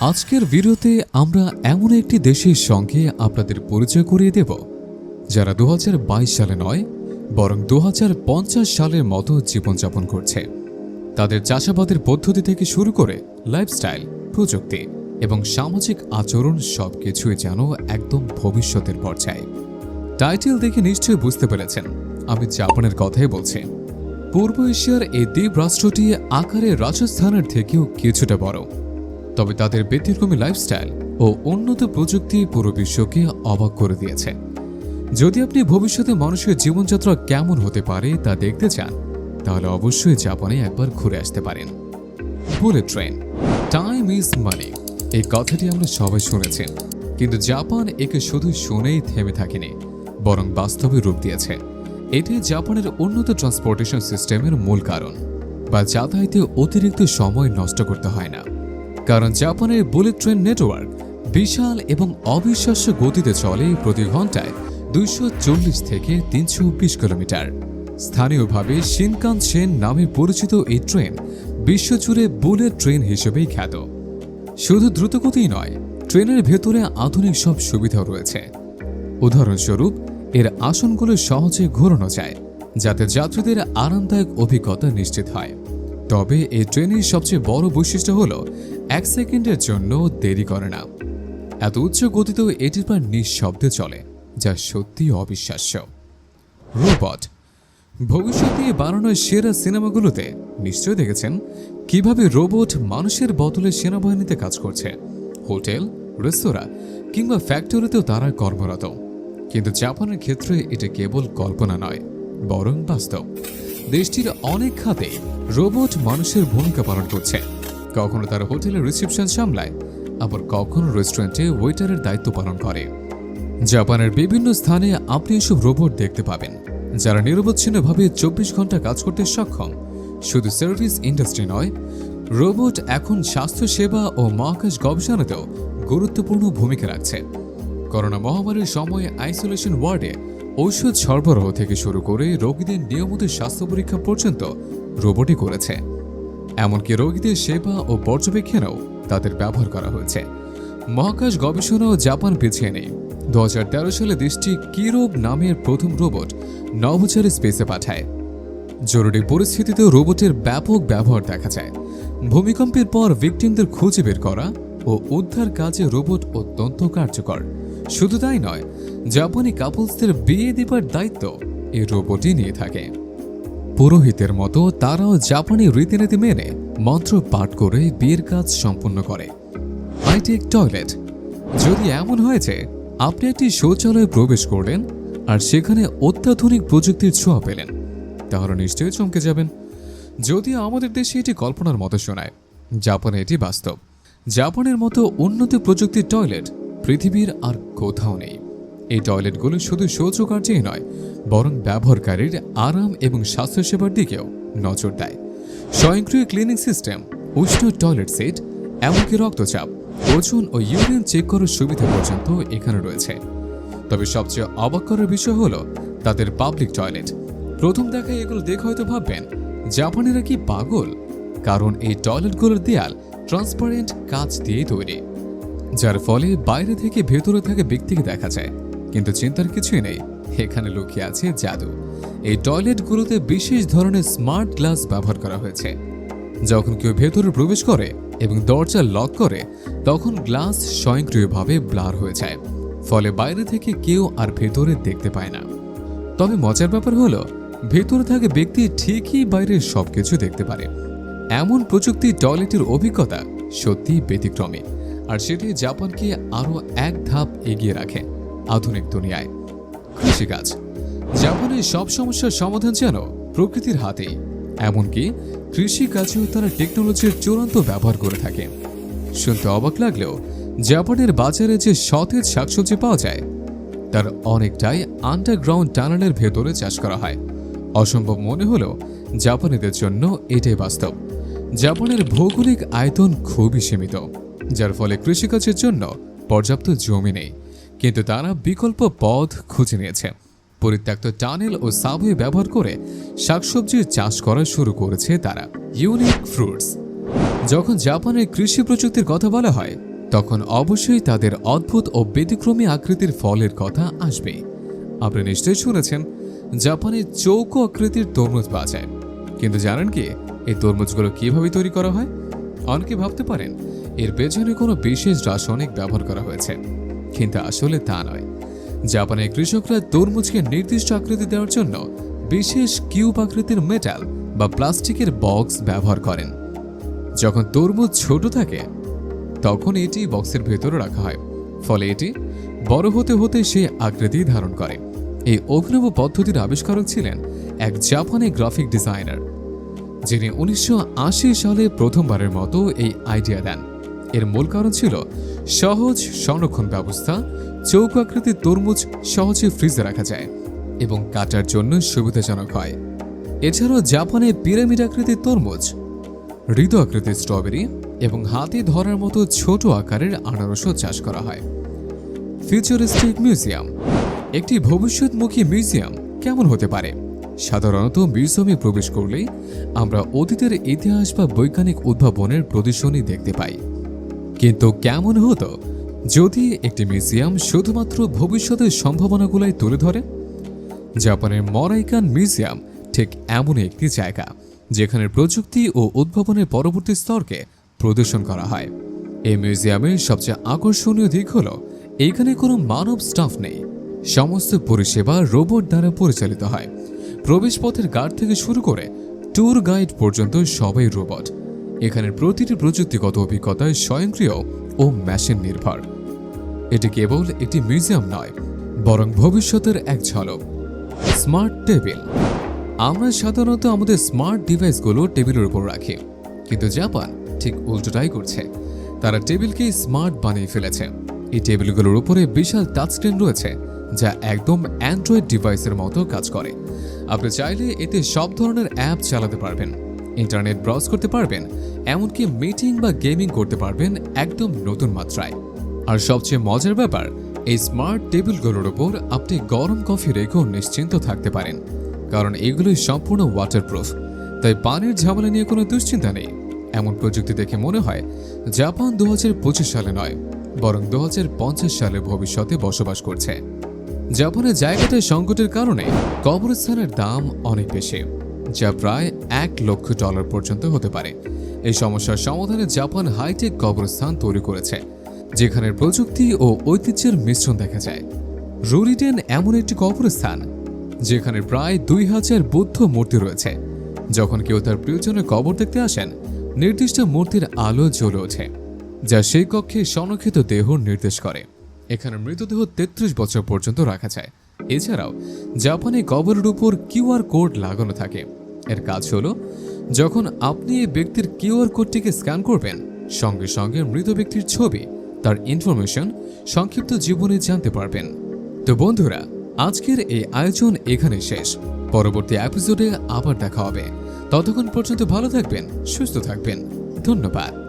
আজকের ভিডিওতে আমরা এমন একটি দেশের সঙ্গে আপনাদের পরিচয় করিয়ে দেব, যারা দু হাজার বাইশ সালে নয়, বরং দু হাজার পঞ্চাশ সালের মতো জীবনযাপন করছে। তাদের চাষাবাদের পদ্ধতি থেকে শুরু করে লাইফস্টাইল প্রযুক্তি এবং সামাজিক আচরণ সবকিছুই যেন একদম ভবিষ্যতের পর্যায়ে। টাইটেল দেখে নিশ্চয়ই বুঝতে পেরেছেন, আমি জাপানের কথাই বলছি। পূর্ব এশিয়ার এই দ্বীপ রাষ্ট্রটি আকারে রাজস্থানের থেকেও কিছুটা বড়। তবে তাদের ব্যতিক্রমী লাইফস্টাইল ও উন্নত প্রযুক্তি পুরো বিশ্বকে অবাক করে দিয়েছে। যদি আপনি ভবিষ্যতে মানুষের জীবনযাত্রা কেমন হতে পারে তা দেখতে চান, তাহলে অবশ্যই জাপানে একবার ঘুরে আসতে পারেন। Bullet train time is money এই কথাটি আমরা সবাই শুনেছি কিন্তু জাপান একে শুধু শুনেই থেমে থাকেনি, বরং বাস্তবে রূপ দিয়েছে। এটি জাপানের উন্নত ট্রান্সপোর্টেশন সিস্টেমের মূল কারণ, বা যাতায়াতে অতিরিক্ত সময় নষ্ট করতে হয় না। কারণ জাপানের বুলেট ট্রেন নেটওয়ার্ক বিশাল এবং অবিশ্বাস্য গতিতে চলে প্রতি ঘন্টায় দুইশো চল্লিশ থেকে তিনশো কিলোমিটার। স্থানীয়ভাবে শিনকান সেন নামে পরিচিত এই ট্রেন বিশ্বজুড়ে বুলেট ট্রেন হিসেবেই খ্যাত। শুধু দ্রুতগতিই নয়, ট্রেনের ভেতরে আধুনিক সব সুবিধাও রয়েছে। উদাহরণস্বরূপ, এর আসনগুলো সহজে ঘোরানো যায়, যাতে যাত্রীদের আরামদায়ক অভিজ্ঞতা নিশ্চিত হয়। তবে এই ট্রেনের সবচেয়ে বড় বৈশিষ্ট্য হল এক সেকেন্ডের জন্য দেরি করে না। এত উচ্চ গতিতেও এটির প্রায় নিঃশব্দে চলে, যা সত্যিই অবিশ্বাস্য। রোবট ভবিষ্যতে বানানো সেরা সিনেমাগুলোতে নিশ্চয় দেখেছেন কীভাবে রোবট মানুষের বদলে সেনাবাহিনীতে কাজ করছে। হোটেল, রেস্তোরাঁ কিংবা ফ্যাক্টরিতেও তারা কর্মরত। কিন্তু জাপানের ক্ষেত্রে এটা কেবল কল্পনা নয়, বরং বাস্তব। দেশটির অনেক খাতে রোবট মানুষের ভূমিকা পালন করছে। কখনো তারা হোটেলের রিসেপশন সামলায়, আবার কখনো রেস্টুরেন্টে ওয়েটারের দায়িত্ব পালন করে। জাপানের বিভিন্ন স্থানে আপনি এসব রোবট দেখতে পাবেন, যারা নিরবচ্ছিন্নভাবে চব্বিশ ঘণ্টা কাজ করতে সক্ষম। শুধু সার্ভিস ইন্ডাস্ট্রি নয়, রোবট এখন স্বাস্থ্যসেবা ও মহাকাশ গবেষণাতেও গুরুত্বপূর্ণ ভূমিকা রাখছে। করোনা মহামারীর সময়ে আইসোলেশন ওয়ার্ডে ঔষধ সরবরাহ থেকে শুরু করে রোগীদের নিয়মিত স্বাস্থ্য পরীক্ষা পর্যন্ত রোবটই করেছে। এমনকি রোগীদের সেবা ও পর্যবেক্ষণেও তাদের ব্যবহার করা হয়েছে। মহাকাশ গবেষণাও জাপান পিছিয়ে নেই। দু হাজার তেরো সালে দেশটি কিরোব নামের প্রথম রোবট নভোচারী স্পেসে পাঠায়। জরুরি পরিস্থিতিতেও রোবটের ব্যাপক ব্যবহার দেখা যায়। ভূমিকম্পের পর ভিকটিমদের খুঁজে বের করা ও উদ্ধার কাজে রোবট অত্যন্ত কার্যকর। শুধু তাই নয়, জাপানি কাপলসদের বিয়ে দেবার দায়িত্ব এই রোবটই নিয়ে থাকে। পুরোহিতের মতো তারাও জাপানি রীতিনীতি মেনে মন্ত্র পাঠ করে বিয়ের কাজ সম্পন্ন করে। Hi-tech toilet. যদি এমন হয়েছে, আপনি একটি শৌচালয়ে প্রবেশ করলেন আর সেখানে অত্যাধুনিক প্রযুক্তির ছোঁয়া পেলেন, তাহলে নিশ্চয়ই চমকে যাবেন। যদিও আমাদের দেশে এটি কল্পনার মতো শোনায়, জাপানে এটি বাস্তব। জাপানের মতো উন্নত প্রযুক্তির টয়লেট পৃথিবীর আর কোথাও নেই। এই টয়লেটগুলো শুধু শৌচকার্যেই নয় বরং ব্যবহারকারীর আরাম এবং স্বাস্থ্যসেবার দিকেও নজর দেয়। স্বয়ংক্রিয় ক্লিনিং সিস্টেম, উষ্ণ টয়লেট সেট, এমনকি রক্তচাপ, ওজন ও ইউরিন চেক করার সুবিধা পর্যন্ত এখানে রয়েছে। তবে সবচেয়ে অবাক করার বিষয় হলো তাদের পাবলিক টয়লেট। প্রথম দেখায় এগুলো দেখে হয়তো ভাববেন, জাপানিরা কি পাগল? কারণ এই টয়লেটগুলোর দেয়াল ট্রান্সপারেন্ট কাচ দিয়ে তৈরি, যার ফলে বাইরে থেকে ভেতরে থাকা ব্যক্তিকে দেখা যায়। কিন্তু চিন্তার কিছুই নেই। এখানে লুকিয়ে আছে জাদু। এই টয়লেটগুলোতে বিশেষ ধরনের স্মার্ট গ্লাস ব্যবহার করা হয়েছে। যখন কেউ ভেতরে প্রবেশ করে এবং দরজা লক করে, তখন গ্লাস স্বয়ংক্রিয়ভাবে ব্লার হয়ে যায়। ফলে বাইরে থেকে কেউ আর ভেতরে দেখতে পায় না। তবে মজার ব্যাপার হলো, ভেতরে থাকা ব্যক্তি ঠিকই বাইরের সবকিছু দেখতে পারে। এমন প্রযুক্তি টয়লেটের অভিজ্ঞতা সত্যি ব্যতিক্রমী। আর সেটি জাপানকে আরও এক ধাপ এগিয়ে রাখে আধুনিক দুনিয়ায়। কৃষিকাজ। জাপানের সব সমস্যার সমাধান যেন প্রকৃতির হাতেই এমনকি কৃষিকাজেও তারা টেকনোলজির চূড়ান্ত ব্যবহার করে থাকে। শুনতে অবাক লাগলেও জাপানের বাজারে যে সতেজ শাকসবজি পাওয়া যায়, তার অনেকটাই আন্ডারগ্রাউন্ড টানেলের ভেতরে চাষ করা হয়। অসম্ভব মনে হলেও জাপানিদের জন্য এটাই বাস্তব। জাপানের ভৌগোলিক আয়তন খুবই সীমিত, যার ফলে কৃষিকাজের জন্য পর্যাপ্ত জমি নেই। কিন্তু তারা বিকল্প পথ খুঁজে নিয়েছে। পরিত্যক্ত টানেল ও সাবওয়ে ব্যবহার করে শাকসবজির চাষ করা শুরু করেছে তারা ইউনিক ফ্রুটস যখন জাপানের কৃষি প্রযুক্তির কথা বলা হয়, তখন অবশ্যই তাদের অদ্ভুত ও ব্যতিক্রমী আকৃতির ফলের কথা আসবে। আপনি নিশ্চয়ই শুনেছেন, জাপানে চৌকো আকৃতির তরমুজ পাওয়া যায়। কিন্তু জানেন কি, এই তরমুজগুলো কীভাবে তৈরি করা হয়? অনেকে ভাবতে পারেন, এর পেছনে কোনো বিশেষ রাসায়নিক ব্যবহার করা হয়েছে। কিন্তু আসলে তা নয়। জাপানের কৃষকরা তরমুজকে নির্দিষ্ট আকৃতি দেওয়ার জন্য বিশেষ কিউব আকৃতির মেটাল বা প্লাস্টিকের বক্স ব্যবহার করেন। যখন তরমুজ ছোট থাকে, তখন এটি বক্সের ভেতরে রাখা হয়। ফলে এটি বড় হতে হতে সেই আকৃতি ধারণ করে। এই অভিনব পদ্ধতির আবিষ্কারক ছিলেন এক জাপানি গ্রাফিক ডিজাইনার, যিনি উনিশশো আশি সালে প্রথমবারের মতো এই আইডিয়া দেন। এর মূল কারণ ছিল সহজ সংরক্ষণ ব্যবস্থা চৌকো আকৃতির তরমুজ সহজে ফ্রিজে রাখা যায় এবং কাটার জন্য সুবিধাজনক হয়। এছাড়াও জাপানে পিরামিড আকৃতির তরমুজ হৃদ আকৃতির স্ট্রবেরি এবং হাতে ধরার মতো ছোট আকারের আনারসও চাষ করা হয়। ফিউচারিস্টিক মিউজিয়াম, একটি ভবিষ্যৎমুখী মিউজিয়াম কেমন হতে পারে? সাধারণত মিউজিয়ামে প্রবেশ করলেই আমরা অতীতের ইতিহাস বা বৈজ্ঞানিক উদ্ভাবনের প্রদর্শনী দেখতে পাই। কিন্তু কেমন হতো? যদি একটি মিউজিয়াম শুধুমাত্র ভবিষ্যতের সম্ভাবনাগুলাই তুলে ধরে? জাপানের মরাইকান মিউজিয়াম ঠিক এমন একটি জায়গা, যেখানে প্রযুক্তি ও উদ্ভাবনের পরবর্তী স্তরকে প্রদর্শন করা হয়। এই মিউজিয়ামের সবচেয়ে আকর্ষণীয় দিক হল, এখানে কোনো মানব স্টাফ নেই। সমস্ত পরিষেবা রোবট দ্বারা পরিচালিত হয়। প্রবেশপথের গার্ড থেকে শুরু করে ট্যুর গাইড পর্যন্ত সবাই রোবট। এখানের প্রতিটি প্রযুক্তিগত অভিজ্ঞতায় স্বয়ংক্রিয় ও মেশিন নির্ভর। এটি কেবল একটি মিউজিয়াম নয়, বরং ভবিষ্যতের এক ঝলক। স্মার্ট টেবিল আমরা সাধারণত আমাদের স্মার্ট ডিভাইসগুলো টেবিলের উপর রাখি, কিন্তু জাপান ঠিক উল্টোটাই করছে। তারা টেবিলকে স্মার্ট বানিয়ে ফেলেছে। এই টেবিলগুলোর উপরে বিশাল টাচস্ক্রিন রয়েছে, যা একদম অ্যান্ড্রয়েড ডিভাইসের মতো কাজ করে। আপনি চাইলে এতে সব ধরনের অ্যাপ চালাতে পারবেন। ইন্টারনেট ব্রাউজ করতে পারবেন, এমনকি মিটিং বা গেমিং করতে পারবেন একদম নতুন মাত্রায়। আর সবচেয়ে মজার ব্যাপার, এই স্মার্ট টেবিলগুলোর ওপর আপনি গরম কফি রেখেও নিশ্চিন্ত থাকতে পারেন, কারণ এগুলো সম্পূর্ণ ওয়াটারপ্রুফ তাই পানির ঝামেলা নিয়ে কোনো দুশ্চিন্তা নেই। এমন প্রযুক্তি দেখে মনে হয়, জাপান দু হাজার পঁচিশ সালে নয়, বরং দু হাজার পঞ্চাশ সালে ভবিষ্যতে বসবাস করছে। জাপানের জায়গাটায় সংকটের কারণে কবরস্থানের দাম অনেক বেশি। যা প্রায় এক লক্ষ ডলার পর্যন্ত হতে পারে। এই সমস্যার সমাধানে জাপান হাইটেক কবরস্থান তৈরি করেছে যেখানে প্রযুক্তি ও ঐতিহ্যের মিশ্রণ দেখা যায়। রুরিডেন এমন একটি কবরস্থান, যেখানে প্রায় দুই হাজার বৌদ্ধ মূর্তি রয়েছে। যখন কেউ তার প্রিয়জনের কবর দেখতে আসেন, নির্দিষ্ট মূর্তির আলো জ্বলে ওঠে, যা সেই কক্ষে সংরক্ষিত দেহ নির্দেশ করে। এখানে মৃতদেহ তেত্রিশ বছর পর্যন্ত রাখা যায়। এছাড়াও, জাপানে কবরের উপর কিউআর কোড লাগানো থাকে। এর কাজ হলো, যখন আপনি এই ব্যক্তির কিউআর কোডটিকে স্ক্যান করবেন, সঙ্গে সঙ্গে মৃত ব্যক্তির ছবি, তার ইনফরমেশন, সংক্ষিপ্ত জীবনে জানতে পারবেন। তো বন্ধুরা, আজকের এই আয়োজন এখানে শেষ। পরবর্তী এপিসোডে আবার দেখা হবে। ততক্ষণ পর্যন্ত ভালো থাকবেন, সুস্থ থাকবেন। ধন্যবাদ।